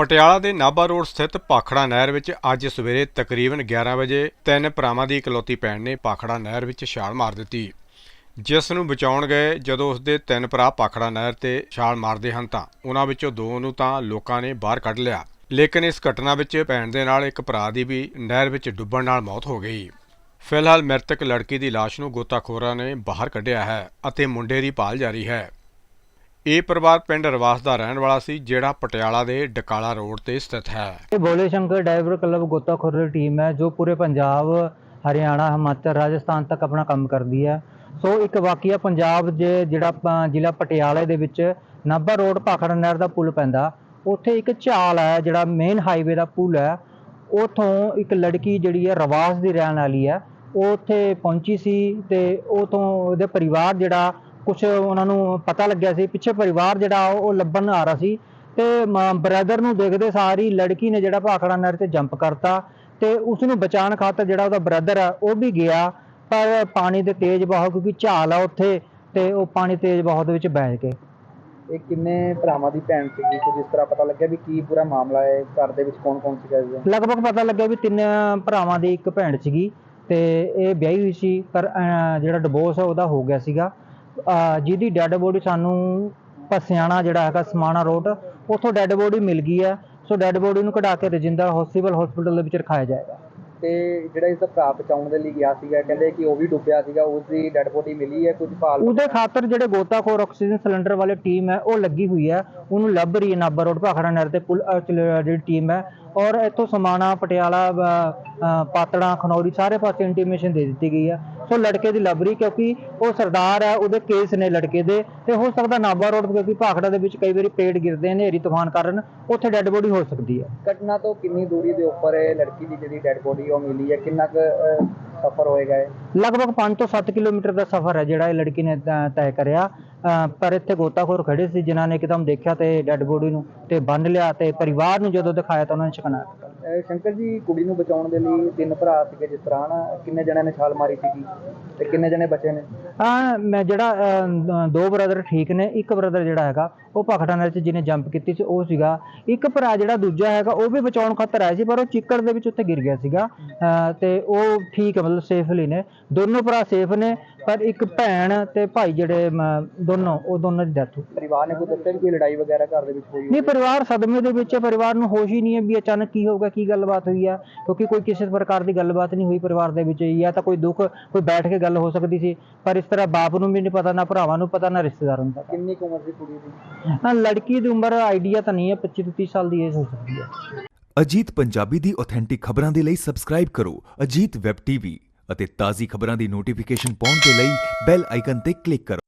ਪਟਿਆਲਾ ਦੇ ਨਾਭਾ ਰੋਡ ਸਥਿਤ ਪਾਖੜਾ ਨਹਿਰ ਵਿੱਚ ਅੱਜ ਸਵੇਰੇ ਤਕਰੀਬਨ 11 ਵਜੇ ਤਿੰਨ ਭਰਾਵਾਂ ਦੀ ਇਕਲੌਤੀ ਭੈਣ ਨੇ ਪਾਖੜਾ ਨਹਿਰ ਵਿੱਚ ਛਾਲ ਮਾਰ ਦਿੱਤੀ। ਜਿਸ ਨੂੰ ਬਚਾਉਣ ਗਏ, ਜਦੋਂ ਉਸਦੇ ਤਿੰਨ ਭਰਾ ਪਾਖੜਾ ਨਹਿਰ ਤੇ ਛਾਲ ਮਾਰਦੇ ਹਨ ਤਾਂ ਉਹਨਾਂ ਵਿੱਚੋਂ ਦੋ ਨੂੰ ਤਾਂ ਲੋਕਾਂ ਨੇ ਬਾਹਰ ਕੱਢ ਲਿਆ। ਲੇਕਿਨ ਇਸ ਘਟਨਾ ਵਿੱਚ ਭੈਣ ਦੇ ਨਾਲ ਇੱਕ ਭਰਾ ਦੀ ਵੀ ਨਹਿਰ ਵਿੱਚ ਡੁੱਬਣ ਨਾਲ ਮੌਤ ਹੋ ਗਈ। ਫਿਲਹਾਲ ਮ੍ਰਿਤਕ ਲੜਕੀ ਦੀ ਲਾਸ਼ ਨੂੰ ਗੋਤਾਖੋਰਾਂ ਨੇ ਬਾਹਰ ਕੱਢਿਆ ਹੈ ਅਤੇ ਮੁੰਡੇ ਦੀ ਭਾਲ ਜਾਰੀ ਹੈ। ਇਹ ਪਰਿਵਾਰ ਪਿੰਡ ਰਵਾਸ ਦਾ ਰਹਿਣ ਵਾਲਾ ਸੀ, ਜਿਹੜਾ ਪਟਿਆਲਾ ਦੇ ਡਕਾਲਾ ਰੋਡ ਤੇ ਸਥਿਤ ਹੈ। ਇਹ ਭੋਲੇ ਸ਼ੰਕਰ ਡਾਈਵਰ ਕਲੱਬ ਗੋਤਾਖੋਰ ਦੀ ਟੀਮ ਹੈ, ਜੋ ਪੂਰੇ ਪੰਜਾਬ, ਹਰਿਆਣਾ, ਹਿਮਾਚਲ, ਰਾਜਸਥਾਨ ਤੱਕ ਆਪਣਾ ਕੰਮ ਕਰਦੀ ਹੈ। ਸੋ ਇੱਕ ਵਾਕਿਆ ਪੰਜਾਬ ਦੇ ਜਿਹੜਾ ਜ਼ਿਲ੍ਹਾ ਪਟਿਆਲੇ ਦੇ ਵਿੱਚ ਨਾਭਾ ਰੋਡ, ਭਾਖੜ ਨਹਿਰ ਦਾ ਪੁਲ ਪੈਂਦਾ, ਉੱਥੇ ਇੱਕ ਝਾਲ ਹੈ, ਜਿਹੜਾ ਮੇਨ ਹਾਈਵੇ ਦਾ ਪੁਲ ਹੈ। ਉਥੋਂ ਇੱਕ ਲੜਕੀ ਜਿਹੜੀ ਹੈ, ਰਵਾਸ ਦੀ ਰਹਿਣ ਵਾਲੀ ਹੈ। ਉਹ ਉੱਥੇ ਪਹੁੰਚੀ ਸੀ ਤੇ ਉਥੋਂ ਉਹਦੇ ਪਰਿਵਾਰ ਜਿਹੜਾ ਕੁਝ ਉਹਨਾਂ ਨੂੰ ਪਤਾ ਲੱਗਿਆ ਸੀ ਪਿੱਛੇ ਪਰਿਵਾਰ ਜਿਹੜਾ ਉਹ ਲੱਭਣ ਆ ਰਿਹਾ ਸੀ ਤੇ ਬ੍ਰਦਰ ਨੂੰ ਦੇਖਦੇ ਸਾਰੀ ਲੜਕੀ ਨੇ ਜਿਹੜਾ ਭਾਖੜਾ ਨਹਿਰ ਤੇ ਜੰਪ ਕਰਤਾ ਤੇ ਉਸ ਨੂੰ ਬਚਾਉਣ ਖਾਤਰ ਜਿਹੜਾ ਉਹਦਾ ਬ੍ਰਦਰ ਆ ਉਹ ਵੀ ਗਿਆ ਪਰ ਪਾਣੀ ਦੇ ਤੇਜ਼ ਬਹਾਅ ਕਿਉਂਕਿ ਝਾਲ ਆ ਉੱਥੇ ਤੇ ਉਹ ਪਾਣੀ ਤੇਜ਼ ਬਹਾਅ ਦੇ ਵਿੱਚ ਬਹਿ ਗਏ ਇਹ ਕਿੰਨੇ ਭਰਾਵਾਂ ਦੀ ਭੈਣ ਸੀਗੀ ਕੁਝ ਇਸ ਤਰ੍ਹਾਂ ਪਤਾ ਲੱਗਿਆ ਵੀ ਕੀ ਪੂਰਾ ਮਾਮਲਾ ਹੈ ਘਰ ਦੇ ਵਿੱਚ ਕੌਣ ਕੌਣ ਸੀਗਾ ਜੀ ਲਗਭਗ ਪਤਾ ਲੱਗਿਆ ਵੀ ਤਿੰਨ ਭਰਾਵਾਂ ਦੀ ਇੱਕ ਭੈਣ ਸੀਗੀ ਤੇ ਇਹ ਵਿਆਹੀ ਹੋਈ ਸੀ ਪਰ ਜਿਹੜਾ ਡਿਵੋਰਸ ਹੈ ਉਹਦਾ ਹੋ ਗਿਆ ਸੀਗਾ। ਜਿਹਦੀ ਡੈੱਡ ਬੋਡੀ ਸਾਨੂੰ ਪਸਿਆਣਾ ਜਿਹੜਾ ਹੈਗਾ ਸਮਾਣਾ ਰੋਡ ਉੱਥੋਂ ਡੈੱਡ ਬੋਡੀ ਮਿਲ ਗਈ ਹੈ। ਸੋ ਡੈੱਡ ਬੋਡੀ ਨੂੰ ਕਢਾ ਕੇ ਰਜਿੰਦਰ ਹਸਪੀਟਲ ਹਸਪੀਟਲ ਦੇ ਵਿੱਚ ਰਖਾਇਆ ਜਾਏਗਾ। ਤੇ ਜਿਹੜਾ ਇਸ ਦਾ ਭਰਾ ਬਚਾਉਣ ਦੇ ਲਈ ਗਿਆ ਸੀਗਾ ਕਹਿੰਦੇ ਕਿ ਉਹ ਵੀ ਡੁੱਬਿਆ ਸੀਗਾ ਉਸ ਦੀ ਡੈੱਡ ਬੋਡੀ ਮਿਲੀ ਹੈ ਕੁਝ ਭਾਲ ਉਹਦੇ ਖਾਤਰ ਜਿਹੜੇ ਗੋਤਾਖੋਰ ਆਕਸੀਜਨ ਸਿਲੰਡਰ ਵਾਲੀ ਟੀਮ ਹੈ ਉਹ ਲੱਗੀ ਹੋਈ ਹੈ। ਉਹਨੂੰ ਲੱਭ ਰਹੀ ਹੈ ਨਾਭਾ ਰੋਡ ਭਾਖੜਾ ਨਹਿਰ ਤੇ ਪੁਲ ਜਿਹੜੀ ਟੀਮ ਹੈ। ਔਰ ਇੱਥੋਂ ਸਮਾਣਾ ਪਟਿਆਲਾ ਪਾਤੜਾਂ ਖਨੌਰੀ ਸਾਰੇ ਪਾਸੇ ਇੰਟੀਮੇਸ਼ਨ ਦੇ ਦਿੱਤੀ ਗਈ ਹੈ। ਸੋ ਲੜਕੇ ਦੀ ਲੱਭ ਰਹੀ ਕਿਉਂਕਿ ਉਹ ਸਰਦਾਰ ਹੈ ਉਹਦੇ ਕੇਸ ਨੇ ਲੜਕੇ ਦੇ ਤੇ ਹੋ ਸਕਦਾ ਨਾਭਾ ਰੋਡ ਕਿਉਂਕਿ ਭਾਖੜਾ ਦੇ ਵਿੱਚ ਕਈ ਵਾਰੀ ਪੇੜ ਗਿਰਦੇ ਨੇ ਹਨੇਰੀ ਤੂਫਾਨ ਕਾਰਨ ਉੱਥੇ ਡੈੱਡ ਬੋਡੀ ਹੋ ਸਕਦੀ ਹੈ। ਘਟਨਾ ਤੋਂ ਕਿੰਨੀ ਦੂਰੀ ਦੇ ਉੱਪਰ ਇਹ ਲੜਕੀ ਦੀ ਜਿਹੜੀ ਡੈੱਡ ਬੋਡੀ ਉਹ ਮਿਲੀ ਹੈ? ਕਿੰਨਾ ਕੁ ਅਹ, ਸਫ਼ਰ ਹੋਏਗਾ ਇਹ? ਲਗਭਗ 5 ਤੋਂ 7 ਕਿਲੋਮੀਟਰ ਦਾ ਸਫ਼ਰ ਹੈ ਜਿਹੜਾ ਇਹ ਲੜਕੀ ਨੇ ਤੈਅ ਤੈਅ ਕਰਿਆ। ਪਰ ਇੱਥੇ ਗੋਤਾਖੋਰ ਖੜੇ ਸੀ ਜਿਨ੍ਹਾਂ ਨੇ ਇੱਕਦਮ ਦੇਖਿਆ ਤੇ ਡੈੱਡ ਬੋਡੀ ਨੂੰ ਤੇ ਬੰਨ ਲਿਆ ਤੇ ਪਰਿਵਾਰ ਨੂੰ ਜਦੋਂ ਦਿਖਾਇਆ ਤਾਂ ਉਹਨਾਂ ਨੇ ਅਹ, ਸ਼ੰਕਰ ਜੀ, ਕੁੜੀ ਨੂੰ ਬਚਾਉਣ ਦੇ ਲਈ ਤਿੰਨ ਭਰਾ ਸੀਗੇ ਜਿਸ ਤਰ੍ਹਾਂ ਨਾ ਕਿੰਨੇ ਜਣਿਆਂ ਨੇ ਛਾਲ ਮਾਰੀ ਸੀਗੀ ਤੇ ਕਿੰਨੇ ਜਣੇ ਬਚੇ ਨੇ? ਆ ਮੈਂ ਜਿਹੜਾ ਦੋ ਬ੍ਰਦਰ ਠੀਕ ਨੇ ਇੱਕ ਬ੍ਰਦਰ ਜਿਹੜਾ ਹੈਗਾ ਉਹ ਭਖੜਾ ਨਹਿਰ 'ਚ ਜਿਹਨੇ ਜੰਪ ਕੀਤੀ ਸੀ ਉਹ ਸੀਗਾ ਇੱਕ ਭਰਾ ਜਿਹੜਾ ਦੂਜਾ ਹੈਗਾ ਉਹ ਵੀ ਬਚਾਉਣ ਖਾਤਰ ਆਇਆ ਸੀ ਪਰ ਉਹ ਚਿੱਕੜ ਦੇ ਵਿੱਚ ਉੱਥੇ ਗਿਰ ਗਿਆ ਸੀਗਾ ਤੇ ਉਹ ਠੀਕ ਹੈ ਮਤਲਬ ਸੇਫਲੀ ਨੇ। ਦੋਨੋਂ ਭਰਾ ਸੇਫ ਨੇ ਪਰ ਇੱਕ ਭੈਣ ਤੇ ਭਾਈ ਜਿਹੜੇ ਦੋਨੋਂ ਉਹ ਦੋਨੋਂ ਦੀ ਡੈਥ ਹੋ ਪਰਿਵਾਰ ਨੇ ਕੋਈ ਦੱਸਿਆ ਕੋਈ ਲੜਾਈ ਵਗੈਰਾ ਘਰ ਦੇ ਵਿੱਚ ਹੋਈ ਨਹੀਂ ਪਰਿਵਾਰ ਸਦਮੇ ਦੇ ਵਿੱਚ ਪਰਿਵਾਰ ਨੂੰ ਹੋਸ਼ ਹੀ ਨਹੀਂ ਹੈ ਵੀ ਅਚਾਨਕ ਕੀ ਹੋਊਗਾ ਕੀ ਗੱਲਬਾਤ ਹੋਈ ਆ ਕਿਉਂਕਿ ਕੋਈ ਕਿਸੇ ਪ੍ਰਕਾਰ ਦੀ ਗੱਲਬਾਤ ਨਹੀਂ ਹੋਈ ਪਰਿਵਾਰ ਦੇ ਵਿੱਚ ਜਾਂ ਤਾਂ ਕੋਈ ਦੁੱਖ ਕੋਈ ਬੈਠ ਕੇ ਗੱਲ ਹੋ ਸਕਦੀ ਸੀ ਪਰ ਇਸ ਤਰ੍ਹਾਂ ਬਾਪ ਨੂੰ ਵੀ ਨਹੀਂ ਪਤਾ ਨਾ ਭਰਾਵਾਂ ਨੂੰ ਪਤਾ ਨਾ ਰਿਸ਼ਤੇਦਾਰਾਂ ਨੂੰ ਪਤਾ। ਕਿੰਨੀ ਕੁ ਉਮਰ ਸੀ ਕੁੜੀ ਦੀ? ਹਾਂ ਲੜਕੀ ਦੀ ਉਮਰ ਆਈਡੀਆ ਤਾਂ ਨਹੀਂ ਹੈ 25 ਤੋਂ 30 ਸਾਲ ਦੀ ਏਜ ਹੋ ਸਕਦੀ ਹੈ। ਅਜੀਤ ਪੰਜਾਬੀ ਦੀ ਆਥੈਂਟਿਕ ਖਬਰਾਂ ਦੇ ਲਈ ਸਬਸਕ੍ਰਾਈਬ ਕਰੋ ਅਜੀਤ ਵੈਬ ਟੀਵੀ ਅਤੇ ਤਾਜ਼ੀ ਖਬਰਾਂ ਦੀ ਨੋਟੀਫਿਕੇਸ਼ਨ ਪਾਉਣ ਦੇ ਲਈ ਬੈਲ ਆਈਕਨ ਤੇ ਕਲਿੱਕ ਕਰੋ।